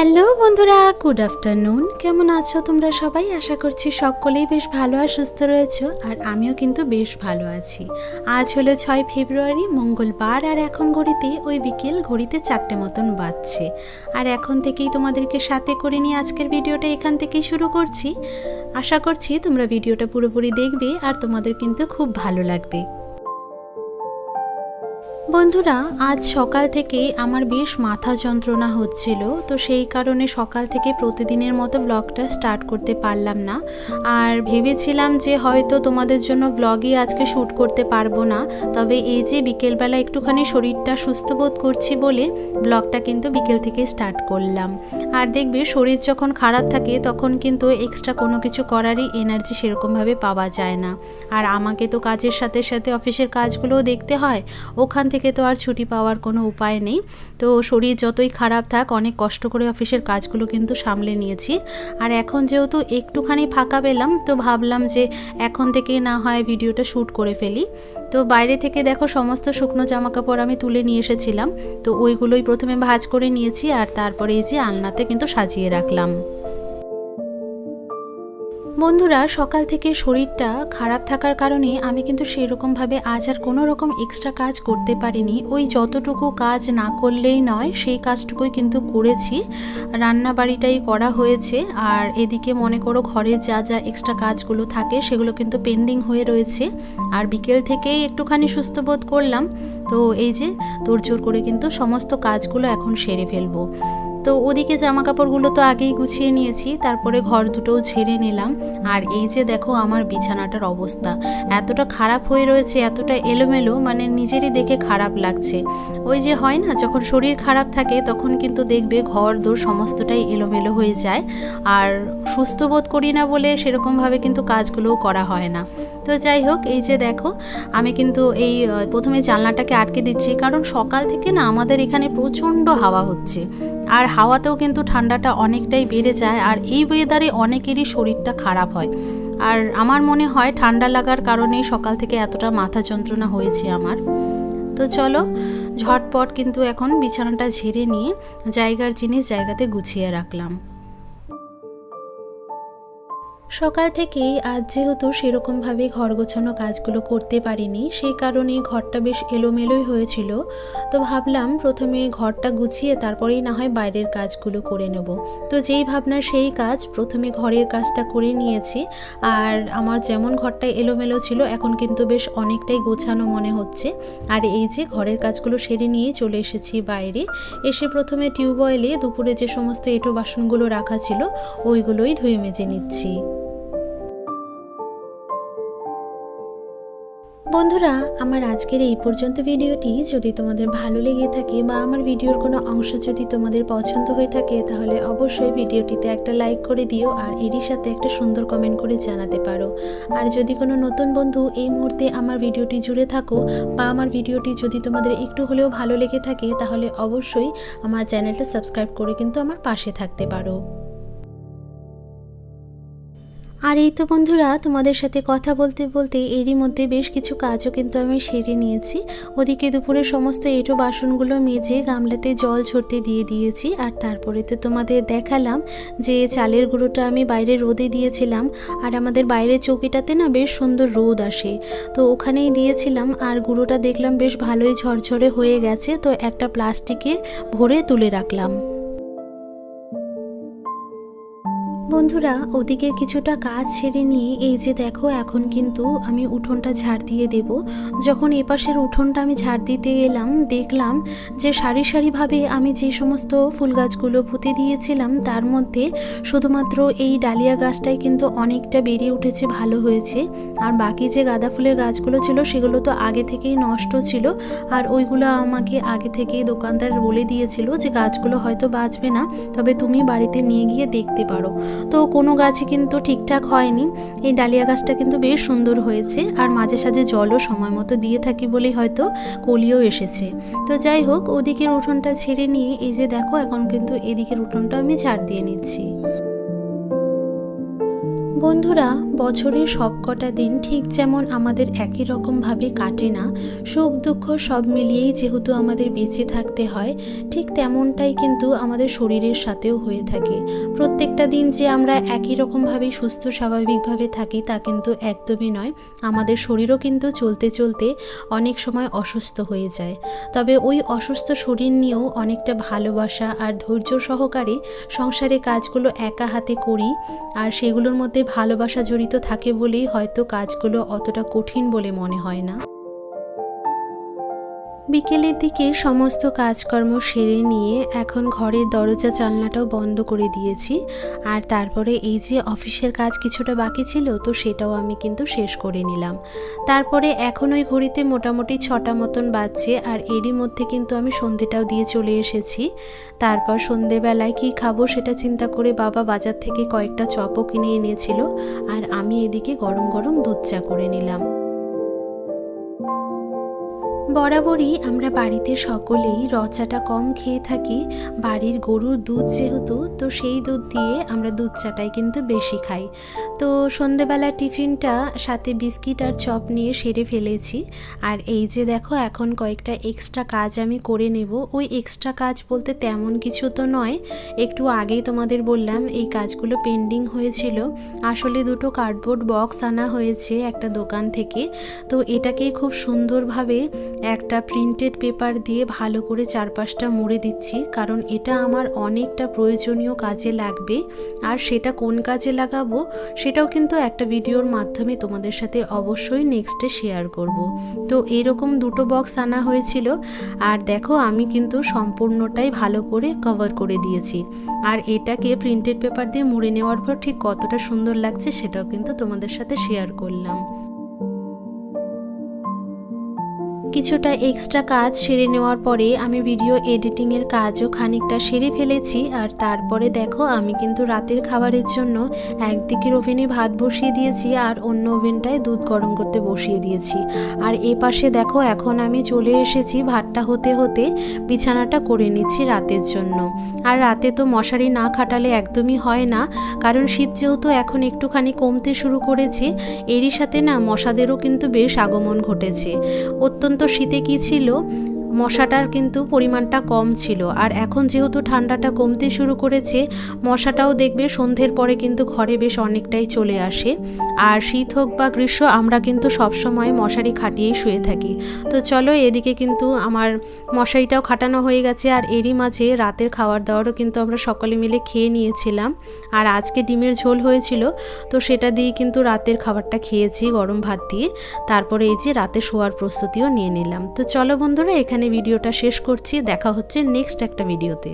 Hello বন্ধুরা good afternoon কেমন আছো তোমরা সবাই? আশা করছি সকলেই বেশ ভালো আর সুস্থ রয়েছো, আর আমিও কিন্তু বেশ ভালো আছি। আজ হলো ছয় ফেব্রুয়ারি, মঙ্গলবার, আর এখন ঘড়িতে ওই বিকেল ঘড়িতে চারটে মতন বাজছে। আর এখন থেকেই তোমাদেরকে সাথে করে নিয়ে আজকের ভিডিওটা এখান থেকেই শুরু করছি। আশা করছি তোমরা ভিডিওটা পুরোপুরি দেখবে, আর তোমাদের কিন্তু খুব ভালো লাগবে। বন্ধুরা, আজ সকাল থেকে আমার বেশ মাথা যন্ত্রণা হচ্ছিল, তো সেই কারণে সকাল থেকে প্রতিদিনের মতো ব্লগটা স্টার্ট করতে পারলাম না। আর ভেবেছিলাম যে হয়তো তোমাদের জন্য ব্লগই আজকে শ্যুট করতে পারব না, তবে এই যে বিকেলবেলা একটুখানি শরীরটা সুস্থ বোধ করছি বলে ব্লগটা কিন্তু বিকেল থেকে স্টার্ট করলাম। আর দেখবে শরীর যখন খারাপ থাকে, তখন কিন্তু এক্সট্রা কোনো কিছু করারই এনার্জি সেরকমভাবে পাওয়া যায় না। আর আমাকে তো কাজের সাথে সাথে অফিসের কাজগুলোও দেখতে হয়, ওখান থেকে তো আর ছুটি পাওয়ার কোনো উপায় নেই। তো শরীর যতই খারাপ থাক, অনেক কষ্ট করে অফিসের কাজগুলো কিন্তু সামলে নিয়েছি। আর এখন যেহেতু একটুখানি ফাঁকা পেলাম, তো ভাবলাম যে এখন থেকে না হয় ভিডিওটা শ্যুট করে ফেলি। তো বাইরে থেকে দেখো সমস্ত শুকনো জামা কাপড় আমি তুলে নিয়ে এসেছিলাম। তো ওইগুলোই প্রথমে ভাজ করে নিয়েছি আর তারপরে এই যে আলনাতে কিন্তু সাজিয়ে রাখলাম। বন্ধুরা, সকাল থেকে শরীরটা খারাপ থাকার কারণে আমি কিন্তু সেরকমভাবে আজ আর কোনো রকম এক্সট্রা কাজ করতে পারিনি। ওই যতটুকু কাজ না করলেই নয়, সেই কাজটুকুই কিন্তু করেছি। রান্না বাড়িটাই করা হয়েছে আর এদিকে মনে করো ঘরের যা যা এক্সট্রা কাজগুলো থাকে সেগুলো কিন্তু পেন্ডিং হয়ে রয়েছে। আর বিকেল থেকেই একটুখানি সুস্থ বোধ করলাম। তো এই যে তোড়জোড় করে কিন্তু সমস্ত কাজগুলো এখন সেরে ফেলব। তো ওদিকে জামা কাপড়গুলো তো আগেই গুছিয়ে নিয়েছি, তারপরে ঘর দুটোও ছেড়ে নিলাম। আর এই যে দেখো আমার বিছানাটার অবস্থা, এতটা খারাপ হয়ে রয়েছে, এতটা এলোমেলো মানে নিজেরই দেখে খারাপ লাগছে। ওই যে হয় না, যখন শরীর খারাপ থাকে তখন কিন্তু দেখবে ঘর দোর সমস্তটাই এলোমেলো হয়ে যায়। আর সুস্থ বোধ করি না বলে সেরকমভাবে কিন্তু কাজগুলোও করা হয় না। তো যাই হোক, এই যে দেখো, আমি কিন্তু এই প্রথমে জানলাটাকে আটকে দিচ্ছি, কারণ সকাল থেকে না আমাদের এখানে প্রচণ্ড হাওয়া হচ্ছে। আর হাওয়াতেও কিন্তু ঠান্ডাটা অনেকটাই বেড়ে যায় আর এই ওয়েদারে অনেকেরই শরীরটা খারাপ হয়। আর আমার মনে হয় ঠান্ডা লাগার কারণেই সকাল থেকে এতটা মাথা যন্ত্রণা হয়েছে আমার। তো চলো, ঝটপট কিন্তু এখন বিছানাটা ঝেড়ে নিয়ে জায়গার জিনিস জায়গাতে গুছিয়ে রাখলাম। সকাল থেকেই আজ যেহেতু সেরকমভাবে ঘর গোছানো কাজগুলো করতে পারিনি, সেই কারণে ঘরটা বেশ এলোমেলোই হয়েছিল। তো ভাবলাম প্রথমে ঘরটা গুছিয়ে তারপরেই না হয় বাইরের কাজগুলো করে নেব। তো যেই ভাবনা সেই কাজ প্রথমে ঘরের কাজটা করে নিয়েছি। আর আমার যেমন ঘরটা এলোমেলো ছিল, এখন কিন্তু বেশ অনেকটাই গোছানো মনে হচ্ছে। আর এই যে ঘরের কাজগুলো সেরে নিয়ে চলে এসেছি বাইরে। এসে প্রথমে টিউবওয়েলে দুপুরে যে সমস্ত এঁটো বাসনগুলো রাখা ছিল, ওইগুলোই ধুয়ে মেজে নিচ্ছি। বন্ধুরা, আমার আজকের এই পর্যন্ত ভিডিওটি যদি তোমাদের ভালো লেগে থাকে বা আমার ভিডিওর কোনো অংশ যদি তোমাদের পছন্দ হয়ে থাকে, তাহলে অবশ্যই ভিডিওটিতে একটা লাইক করে দিও আর এরই সাথে একটা সুন্দর কমেন্ট করে জানাতে পারো। আর যদি কোনো নতুন বন্ধু এই মুহূর্তে আমার ভিডিওটি জুড়ে থাকো বা আমার ভিডিওটি যদি তোমাদের একটু হলেও ভালো লেগে থাকে, তাহলে অবশ্যই আমার চ্যানেলটা সাবস্ক্রাইব করে কিন্তু আমার পাশে থাকতে পারো। আর এই তো বন্ধুরা, তোমাদের সাথে কথা বলতে বলতে এরই মধ্যে বেশ কিছু কাজও কিন্তু আমি সেরে নিয়েছি। ওদিকে দুপুরে সমস্ত এঁটো বাসনগুলো মেজে গামলাতে জল ঝরতে দিয়ে দিয়েছি। আর তারপরে তো তোমাদের দেখালাম যে চালের গুঁড়োটা আমি বাইরে রোদে দিয়েছিলাম। আর আমাদের বাইরের চৌকিটাতে না বেশ সুন্দর রোদ আসে। তো ওখানেই দিয়েছিলাম আর গুঁড়োটা দেখলাম বেশ ভালোই ঝরঝরে হয়ে গেছে। তো একটা প্লাস্টিকে ভরে তুলে রাখলাম। বন্ধুরা, ওদিকের কিছুটা কাজ ছেড়ে নিয়ে এই যে দেখো, এখন কিন্তু আমি উঠোনটা ঝাড় দিয়ে দেব। যখন এপাশের উঠোনটা আমি ঝাড় দিতে এলাম, দেখলাম যে সারি সারিভাবে আমি যে সমস্ত ফুল গাছগুলো পুঁতে দিয়েছিলাম, তার মধ্যে শুধুমাত্র এই ডালিয়া গাছটাই কিন্তু অনেকটা বেরিয়ে উঠেছে, ভালো হয়েছে। আর বাকি যে গাঁদা ফুলের গাছগুলো ছিল, সেগুলো তো আগে থেকেই নষ্ট ছিল। আর ওইগুলো আমাকে আগে থেকেই দোকানদার বলে দিয়েছিল যে গাছগুলো হয়তো বাঁচবে না, তবে তুমি বাড়িতে নিয়ে গিয়ে দেখতে পারো। তো কোনো গাছই কিন্তু ঠিকঠাক হয়নি। এই ডালিয়া গাছটা কিন্তু বেশ সুন্দর হয়েছে আর মাঝে সাঝে জলও সময় মতো দিয়ে থাকি বলেই হয়তো কলিও এসেছে। তো যাই হোক, ওদিকের উঠোনটা ছেড়ে নিয়ে এই যে দেখো, এখন কিন্তু এদিকের উঠোনটা আমি ছাড় দিয়ে নিচ্ছি। বন্ধুরা, বছরের সব কটা দিন ঠিক যেমন আমাদের একই রকমভাবে কাটে না, সুখ দুঃখ সব মিলিয়েই যেহেতু আমাদের বেঁচে থাকতে হয়, ঠিক তেমনটাই কিন্তু আমাদের শরীরের সাথেও হয়ে থাকে। প্রত্যেকটা দিন যে আমরা একই রকমভাবে সুস্থ, স্বাভাবিকভাবে থাকি তা কিন্তু একদমই নয়, আমাদের শরীরও কিন্তু চলতে চলতে অনেক সময় অসুস্থ হয়ে যায়। তবে ওই অসুস্থ শরীর নিয়েও অনেকটা ভালোবাসা আর ধৈর্য সহকারে সংসারে কাজগুলো একা হাতে করি, আর সেগুলোর মধ্যে ভালোবাসা জড়িত থাকে বলেই হয়তো কাজগুলো অতটা কঠিন বলে মনে হয় না। বিকেলের দিকে সমস্ত কাজকর্ম সেরে নিয়ে এখন ঘরের দরজা জানলাটাও বন্ধ করে দিয়েছি। আর তারপরে এই যে অফিসের কাজ কিছুটা বাকি ছিল, তো সেটাও আমি কিন্তু শেষ করে নিলাম। তারপরে এখন ওই ঘড়িতে মোটামুটি ছটা মতন বাজছে, আর এরই মধ্যে কিন্তু আমি সন্ধেটাও দিয়ে চলে এসেছি। তারপর সন্ধেবেলায় কি খাব সেটা চিন্তা করে বাবা বাজার থেকে কয়েকটা চপও কিনে এনেছিল, আর আমি এদিকে গরম গরম দুধ চা করে নিলাম। বরাবরই আমরা বাড়িতে সকলেই রচাটা কম খেয়ে থাকি। বাড়ির গরুর দুধ যেহেতু, তো সেই দুধ দিয়ে আমরা দুধ চাটাই কিন্তু বেশি খাই। তো সন্ধেবেলা টিফিনটা সাথে বিস্কিট আর চপ নিয়ে সেরে ফেলেছি। আর এই যে দেখো, এখন কয়েকটা এক্সট্রা কাজ আমি করে নেব। ওই এক্সট্রা কাজ বলতে তেমন কিছু তো নয়। একটু আগেই তোমাদের বললাম, এই কাজগুলো পেন্ডিং হয়েছিল। আসলে দুটো কার্ডবোর্ড বক্স আনা হয়েছে একটা দোকান থেকে। তো এটাকে খুব সুন্দরভাবে একটা প্রিন্টেড পেপার দিয়ে ভালো করে চারপাশটা মুড়ে দিচ্ছি, কারণ এটা আমার অনেকটা প্রয়োজনীয় কাজে লাগবে। আর সেটা কোন কাজে লাগাবো, সেটাও কিন্তু একটা ভিডিওর মাধ্যমে তোমাদের সাথে অবশ্যই নেক্সটে শেয়ার করব। তো এরকম দুটো বক্স আনা হয়েছিল, আর দেখো আমি কিন্তু সম্পূর্ণটাই ভালো করে কভার করে দিয়েছি। আর এটাকে প্রিন্টেড পেপার দিয়ে মুড়ে নেওয়ার পর ঠিক কতটা সুন্দর লাগছে সেটাও কিন্তু তোমাদের সাথে শেয়ার করলাম। কিছুটা এক্সট্রা কাজ সেরে নেওয়ার পরে আমি ভিডিও এডিটিংয়ের কাজও খানিকটা সেরে ফেলেছি। আর তারপরে দেখো, আমি কিন্তু রাতের খাবারের জন্য একদিকের ওভেনে ভাত বসিয়ে দিয়েছি আর অন্য ওভেনটায় দুধ গরম করতে বসিয়ে দিয়েছি। আর এ পাশে দেখো, এখন আমি চলে এসেছি ভাতটা হতে হতে বিছানাটা করে নিচ্ছি রাতের জন্য। আর রাতে তো মশারি না খাটালে একদমই হয় না, কারণ শীত যেহেতু এখন একটুখানি কমতে শুরু করেছে, এরই সাথে না মশাদেরও কিন্তু বেশ আগমন ঘটেছে। অত্যন্ত শীতে কি ছিল? মশাটার কিন্তু পরিমাণটা কম ছিল। আর এখন যেহেতু ঠান্ডাটা কমতে শুরু করেছে, মশাটাও দেখবে সন্ধ্যের পরে কিন্তু ঘরে বেশ অনেকটাই চলে আসে। আর শীত হোক বা গ্রীষ্ম, আমরা কিন্তু সবসময় মশারি খাটিয়েই শুয়ে থাকি। তো চলো এদিকে কিন্তু আমার মশারিটাও খাটানো হয়ে গেছে, আর এরই মাঝে রাতের খাওয়ার দাওয়ারও কিন্তু আমরা সকলে মিলে খেয়ে নিয়েছিলাম। আর আজকে ডিমের ঝোল হয়েছিল, তো সেটা দিয়ে কিন্তু রাতের খাবারটা খেয়েছি গরম ভাত দিয়ে। তারপরে এই যে রাতে শোয়ার প্রস্তুতিও নিয়ে নিলাম। তো চলো বন্ধুরা, এখানে ভিডিওটা শেষ করছি দেখা হচ্ছে নেক্সট একটা ভিডিওতে।